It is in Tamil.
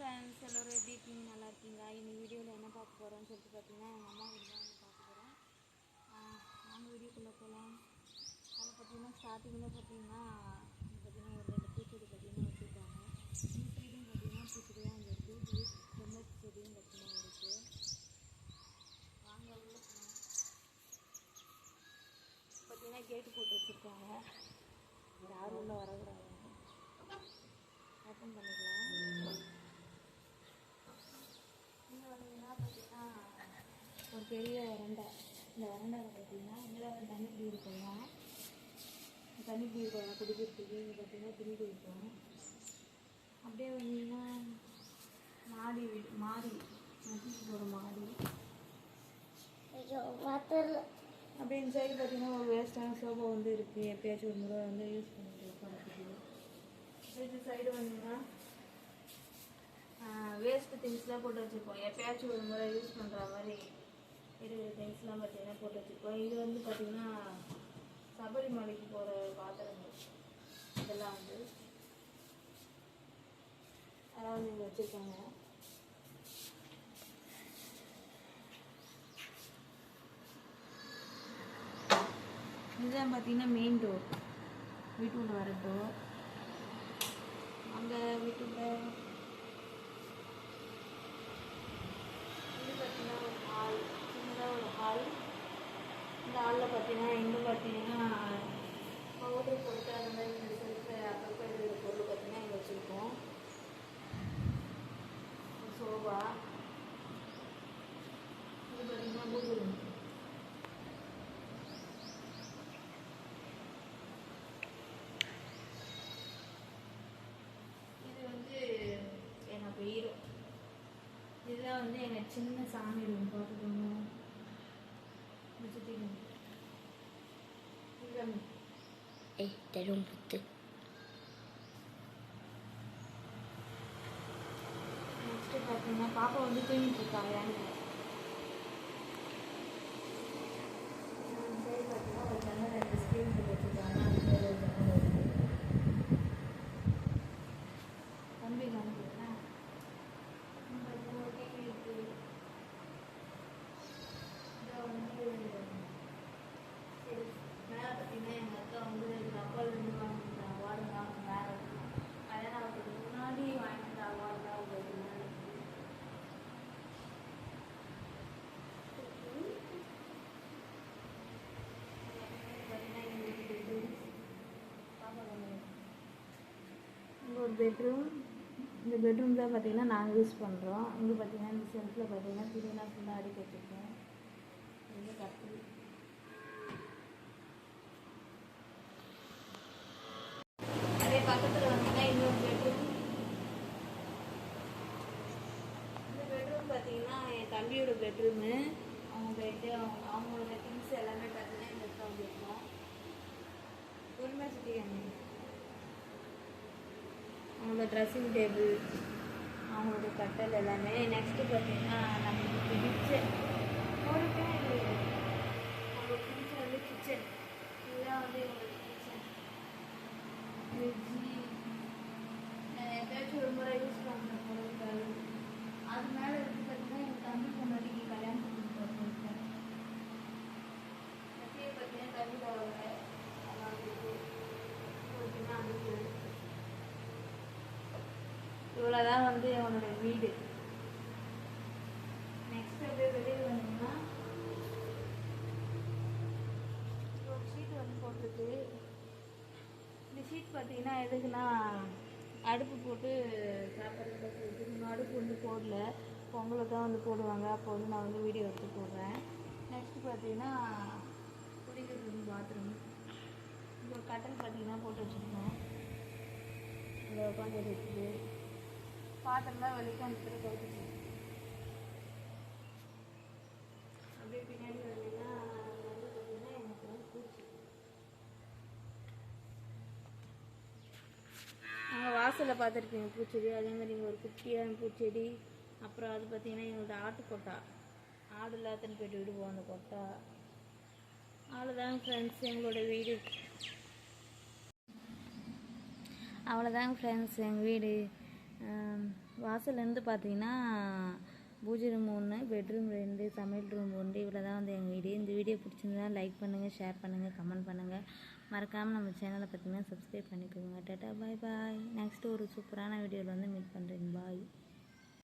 ஃப்ரெண்ட்ஸ் எல்லோரும் எப்படி இருக்கீங்க? நல்லா இருக்கீங்களா? இன்னைக்கு வீடியோவில் என்ன பார்க்க போகிறோம்னு சொல்லிட்டு பார்த்தீங்கன்னா எங்கள் அம்மா வீடு தான் பார்க்க போகிறோம் நாங்கள் வீடியோக்குள்ளே போகலாம் அதை பார்த்தீங்கன்னா ஸ்டார்டிங்கில் பார்த்தீங்கன்னா பார்த்திங்கன்னா ஒரு ரெண்டு பூச்செடி பார்த்தீங்கன்னா வச்சுருக்காங்க. இந்த சைடும் பார்த்தீங்கன்னா பூச்செடி தான் இங்கே இருக்குது இது செடியும் பார்த்திங்கன்னா இருக்குது வாங்க உள்ள பார்த்தீங்கன்னா கேட்டு போட்டு வச்சுருக்காங்க. யாரும் உள்ள வரக்கூடாது. ஓப்பன் பண்ணிக்கலாம் இங்கே வந்தீங்கன்னா பார்த்தீங்கன்னா ஒரு பெரிய வரண்டை இந்த வரண்டாவில் பார்த்தீங்கன்னா இதில் தண்ணி இப்படி இருக்குங்க. தண்ணி இப்படி இருக்கும் குடிக்கிறதுக்கு இங்கே பார்த்தீங்கன்னா துணி குடிக்கும் அப்படியே வந்தீங்கன்னா மாடி வீடு மாடி. நட்டிட்டு போகிற மாடி. அப்படியே இந்த சைடு பார்த்தீங்கன்னா ஒரு வேஸ்டான சோஃபா வந்து இருக்குது எப்பயாச்சும் ஒரு முறை வந்து யூஸ் பண்ணிட்டு உட்காந்துருக்கு இந்த சைடு வந்தீங்கன்னா வேஸ்ட்டு திங்ஸ்லாம் போட்டு வச்சுருப்போம். எப்பயாச்சும் ஒரு முறை யூஸ் பண்ணுற மாதிரி இருபது திங்ஸ்லாம் பார்த்தீங்கன்னா போட்டு வச்சுருக்கோம். இது வந்து பார்த்தீங்கன்னா சபரிமலைக்கு போகிற பாத்திரங்கள். இதெல்லாம் வந்து அதெல்லாம் நீங்கள் இங்கே வச்சுருக்காங்க. இதுதான் பார்த்தீங்கன்னா மெயின் டோர் வீட்டுக்குள்ள வர டோர் அங்கே வீட்டுக்குள்ள இது பார்த்தீங்கன்னா ஒரு ஹால் சின்னதாக ஒரு ஹால் இந்த ஹாலில் பார்த்தீங்கன்னா எங்கே பார்த்தீங்கன்னா பவுடர் போட்டு அந்த மாதிரி இந்த செல்ஃபில் அப்பப்போ இருக்கிற பொருள் பார்த்தீங்கன்னா இங்கே வச்சுருக்கோம் சோபா இது பார்த்தீங்கன்னா கூகுள் இது வந்து எங்கள் பீரோ வந்து எங்கள் சின்ன சாமி ரூம் பார்த்துக்கோங்க. ஏய் தரும் புத்து நெக்ஸ்ட்டு பார்த்தீங்கன்னா பாப்பா வந்து தூங்கிட்டு இருக்காங்க எனக்கு சரி பார்த்தீங்கன்னா ஒரு ஜன்னல் ரெண்டு ஸ்க்ரீன் போட்டு வச்சுருக்காங்க அந்த சைடு ஒரு ஜன்னல் இருக்குது தம்பி காமிக்கிறேன் டிவி இருக்குது இதை வந்து சரி மேலே பார்த்தீங்கன்னா எங்கள் அக்கா வந்து கப்பல்லேருந்து வாங்கிட்டு அவார்டு தான் மேலே கல்யாணம் ஆகிறதுக்கு முன்னாடி வாங்கிட்டு அவார்டு தான் உங்களுக்கு மேலே இருக்குது இங்கே ஒரு பெட்ரூம் இந்த பெட்ரூம் தான் பார்த்தீங்கன்னா நாங்கள் யூஸ் பண்ணுறோம் இங்கே பார்த்தீங்கன்னா இந்த செல்ஃபில் பார்த்தீங்கன்னா துணியெல்லாம் ஃபுல்லாக அடிக்க வச்சுருக்கோம் அதே பக்கத்தில் வந்தீங்கன்னா இன்னொரு பெட்ரூம் இந்த பெட்ரூம் பார்த்தீங்கன்னா என் தம்பியோட பெட்ரூமு அவங்க பெட்டு அவங்க அவங்களோட திங்ஸ் எல்லாமே பார்த்தீங்கன்னா இந்த இடத்துல வந்துருக்கோம் பொறுமை சுற்றி அவங்களோட ட்ரெஸ்ஸிங் டேபிள் அவங்களோட கட்டல் எல்லாமே. நெக்ஸ்ட்டு பார்த்தீங்கன்னா நம்மளுக்கு பிடிச்ச ஒரு பிடிச்ச வந்து கிச்சன் இதுதான் வந்து எங்களோட கிச்சன் ஃப்ரிட்ஜி எப்பயாச்சும் ஒரு முறை யூஸ் பண்ணுற பொருட்கள் அது மேலே இருக்கு பார்த்தீங்கன்னா எங்கள் தம்பி முன்னாடி கல்யாணம் பண்ணிட்டு பொருட்கள் நெக்ஸ்ட்டு பார்த்தீங்கன்னா தம்பியோட அதெல்லாம் இருக்குது பார்த்தீங்கன்னா அதுக்கு இவ்வளோதான் வந்து அவனோட வீடு. நெக்ஸ்ட் அப்படியே வெளியே வந்தோம்னா ஒரு ஷீட் வந்து போட்டிருக்கு இந்த ஷீட் பார்த்தீங்கன்னா எதுக்குன்னா அடுப்பு போட்டு சாப்பிட்றதுக்கு இன்னும் அடுப்பு வந்து போடல. பொங்கலை தான் வந்து போடுவாங்க. அப்போ வந்து நான் வந்து வீடியோ எடுத்து போடுறேன். நெக்ஸ்ட்டு பார்த்தீங்கன்னா குடிக்கிறதுக்கு பாத்ரூம் இங்கே கட்டன் கட்டல் பார்த்தீங்கன்னா போட்டு வச்சுருக்கோம் இங்கே உட்காந்து இருக்குது பாத்திரம்லாம் வெளியே அந்த இடத்துல அப்படியே பின்னாடி வந்தீங்கன்னா வந்து பார்த்தீங்கன்னா எனக்கு வந்து பூச்சி. வாசலில் பார்த்துருப்பீங்க பூச்செடி. அதே மாதிரி இங்கே ஒரு குட்டியான பூச்செடி. அப்புறம் அது பார்த்தீங்கன்னா எங்களோட ஆட்டு கொட்டா. ஆடு எல்லாத்தையும் போயிட்டு விடுவோம் அந்த கொட்டா. அவ்வளோதாங்க ஃப்ரெண்ட்ஸ் எங்களோட வீடு. அவ்வளோதாங்க ஃப்ரெண்ட்ஸ் எங்கள் வீடு. வாசல்லேருந்து பார்த்தீங்கன்னா பூஜை ரூம் ஒன்று பெட்ரூம் ரெண்டு சமையல் ரூம் ஒன்று. இவ்வளோ தான் வந்து எங்கள் வீடியோ. இந்த வீடியோ பிடிச்சிருந்தா லைக் பண்ணுங்கள் ஷேர் பண்ணுங்கள் கமெண்ட் பண்ணுங்கள் மறக்காமல் நம்ம சேனலை பார்த்தீங்கன்னா சப்ஸ்கிரைப் பண்ணிக்கோங்க. டாட்டா பாய் பாய் நெக்ஸ்ட்டு ஒரு சூப்பரான வீடியோவில் வந்து மீட் பண்ணுறேன் பாய்